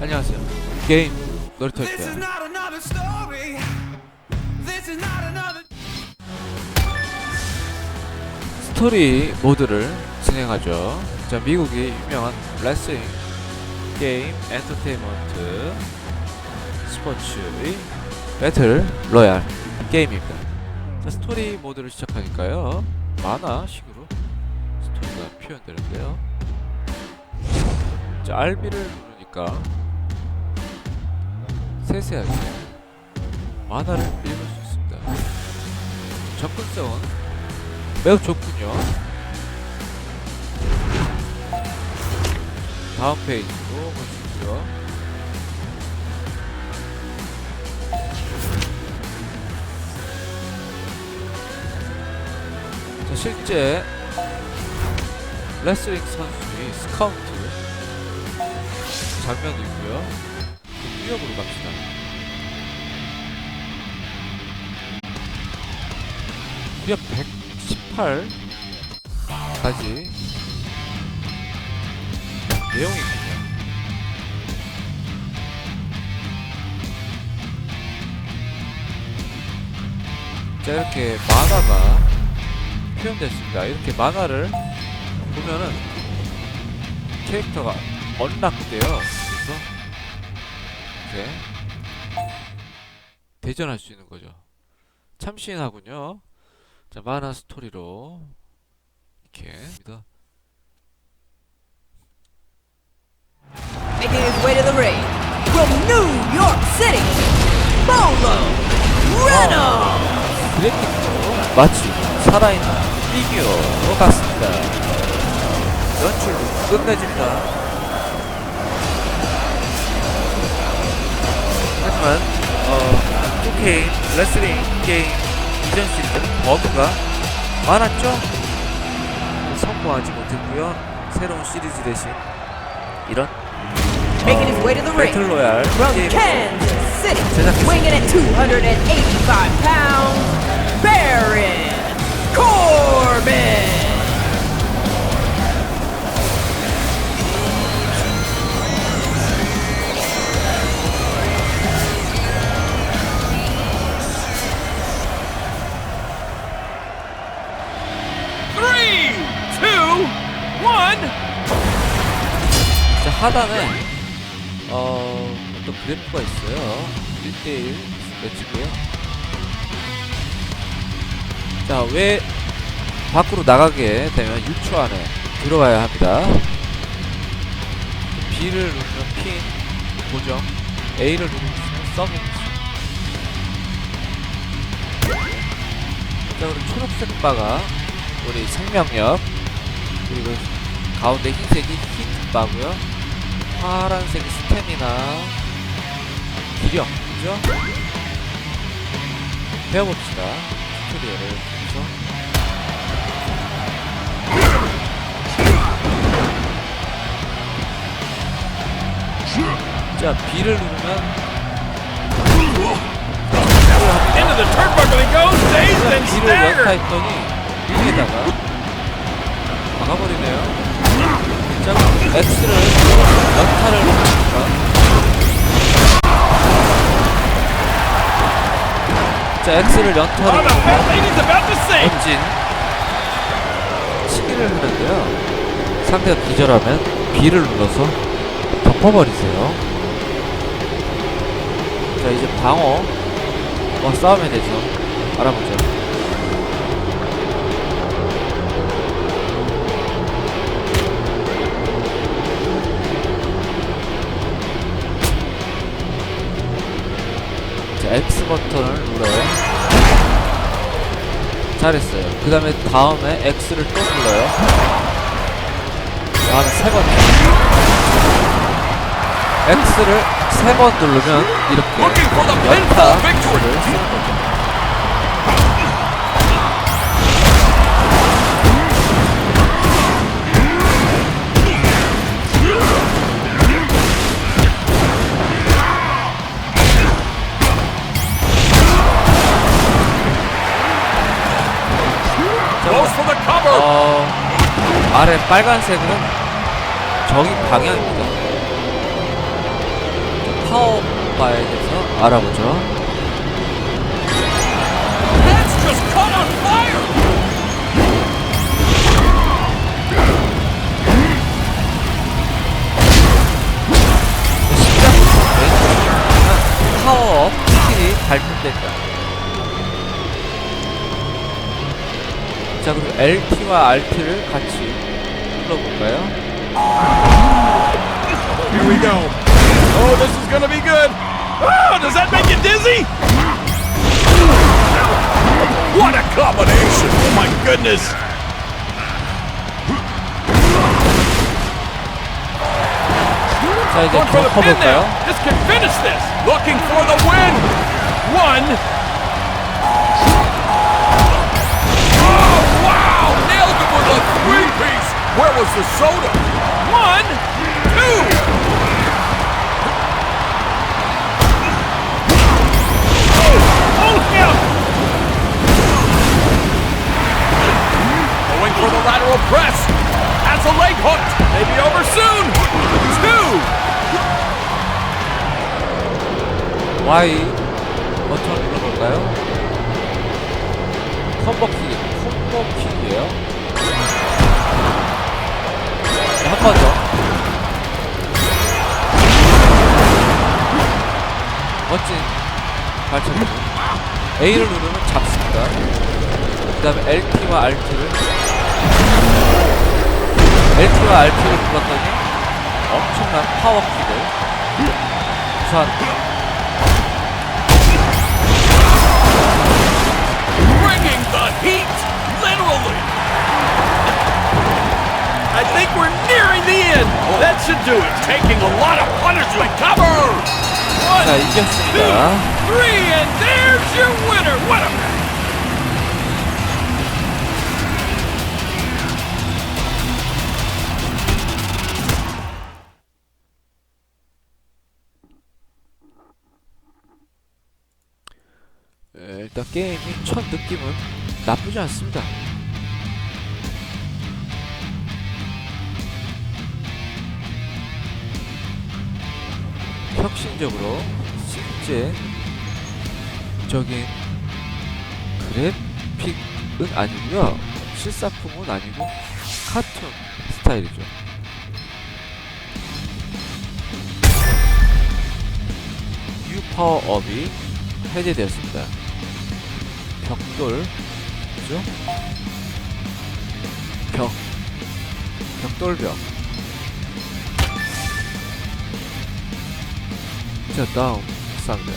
안녕하세요. 게임 놀이터입니다. 스토리 모드를 진행하죠. 자, 미국의 유명한 레슬링 게임 엔터테인먼트 스포츠의 배틀 로얄 게임입니다. 자, 스토리 모드를 시작하니까요. 만화식으로 스토리가 표현되는데요. 자, RB를 누르니까 세세하게 만화를 읽을 수 있습니다. 접근성은 매우 좋군요. 다음 페이지로 있고요. 자, 실제 레슬링 선수의 스카우트 장면도 있고요. 뉴욕으로 갑시다. 무려 118까지 내용이 있군요. 자 이렇게 만화가 표현됐습니다. 이렇게 만화를 보면은 캐릭터가 언락돼요. 이렇게 대전할 수 있는 거죠. 참 신하군요. 자 만화 스토리로 이렇게 입니다. making his way to the ring from New York City, Bolo Reynolds. 그래픽도 마치 살아있는 피규어 같습니다. 연출도 끝내줍니다. 하지만 어, 2K 레슬링 게임 이전 시리즈는 버그가 많았죠? 성공하지 못했고요. 새로운 시리즈 대신 이런 Making his way to the ring 배틀 로얄 from 게임 Kansas City, 제작했습니다. weighing in at 285 pounds, Baron Corbin. 하단에 어, 어떤 그래프가 있어요. 1대1 매치고요. 자, 왜 밖으로 나가게 되면 6초 안에 들어와야 합니다. B를 누르면 핀, 고정, A를 누르면 서브미션. 자, 그리고 초록색 바가 우리 생명력, 그리고 가운데 흰색이 히트 바고요. 파란색이 스태미나 기력 그죠? 배워봅시다 튜토리얼을 통해서 자 B를 누르면 Into the turnbuckle he goes, dazed and B를. 연타했더니 여기에다가 막아버리네요 자 X를 자 X를 연타로 sing. 멋진 치기를 하는데요. 상대가 기절하면 B를 눌러서 덮어버리세요. 자 이제 방어 어, 싸움에 대해서 알아보죠. 잘했어요. 그 다음에 다음에 X를 또 눌러요. 다음에 세 번. X를 세 번 누르면 이렇게 연타 빨간색은 적이 방향입니다. 파워바에 대해서 알아보죠. Fire! 파워업 스킬이 발동된다. 자, 그럼 LT와 RT를 같이 눌러볼까요? Here we go. Oh, this is gonna be good. Oh, does that make you dizzy? What a combination! Oh my goodness! 자, 이제 Going for the pin now. 덮어볼까요? This can finish this. Looking for the win. One. Where was the soda? One, two. Oh, oh him! Going for the lateral press. Has a leg hooked. Maybe over soon. Two. Y 버튼 눌러볼까요? 컴버킥, 콤보킥이에요. 더. 멋진 발차기. A를 누르면 잡습니다. 그 다음에 LT와 RT를 LT와 RT를 눌렀더니 엄청난 파워킥을 구사 think we're nearing the end. That should do it. Taking a lot of punishment. Cover. One, 자, 이겼습니다. three, and there's your winner. What a match. 에, 일단 게임이 첫 느낌은 나쁘지 않습니다. 혁신적으로 실제적인 그래픽은 아니고요. 실사품은 아니고 카툰 스타일이죠. 유파워업이 해제되었습니다. 벽돌 그죠? 벽 벽돌벽 자 다음 상대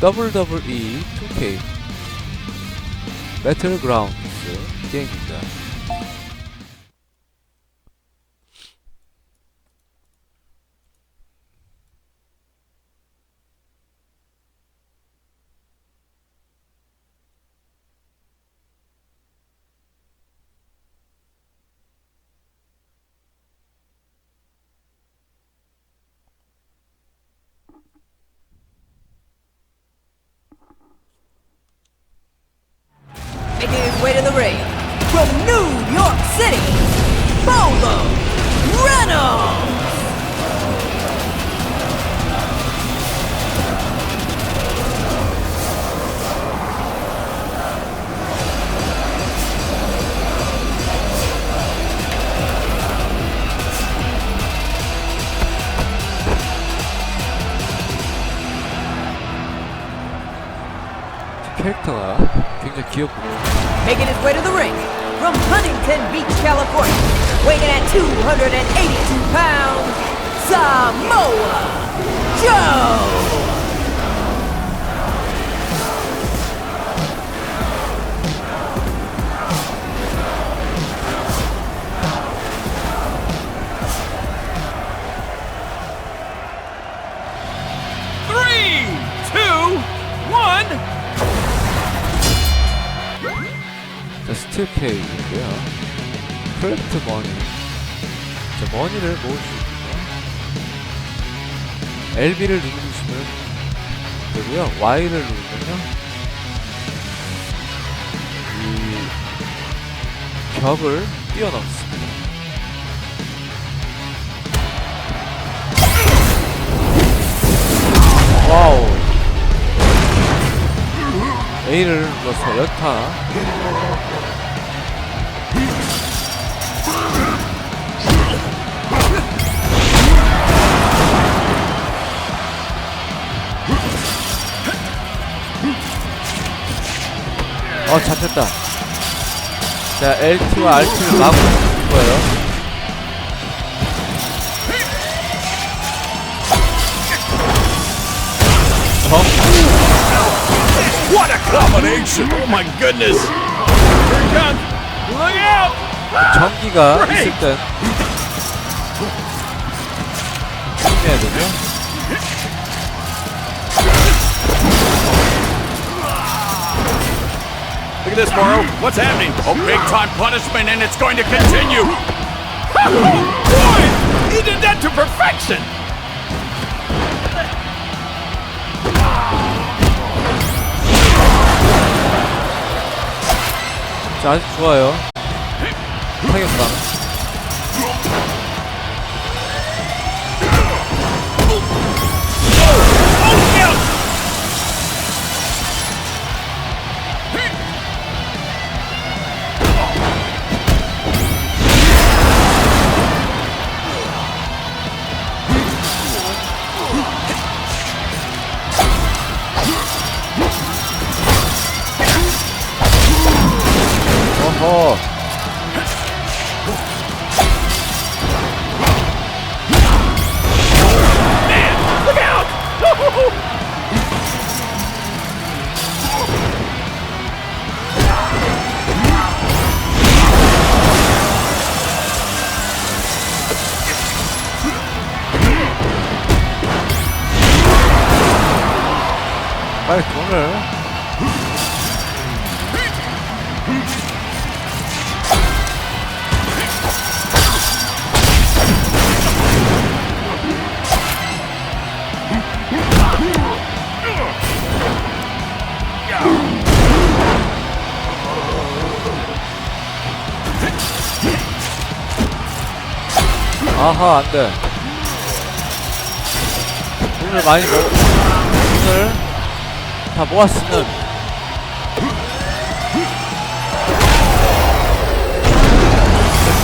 WWE 2K 배틀그라운드스 게임입니다. Duke. Making his way to the ring from Huntington Beach, California, weighing at 282 pounds, Samoa Joe! 패스트페이고요. 크래프트 머니. 자, 머니를 모을 수 있고요. LB를 누르시면 되고요. Y를 누르면요. 이 벽을 뛰어넘습니다. 와우 A를 눌러서 연타 어 잡혔다. 자 LT와 RT를 막고 있는 거예요. 정 What a combination! Oh my goodness! Here it comes! Look out! 전기가 있을 땐 조심해야 되죠. Look at this, Morrow. What's happening? Oh, big time punishment, and it's going to continue. Boy, he did that to perfection. 자, 아주 좋아요. 타격감. 아하, 안 돼. 돈을 많이 먹, 돈을 다 모았으면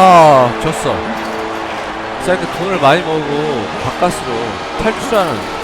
아. 졌어. 자 이렇게 돈을 많이 모으고 바깥으로 탈출하는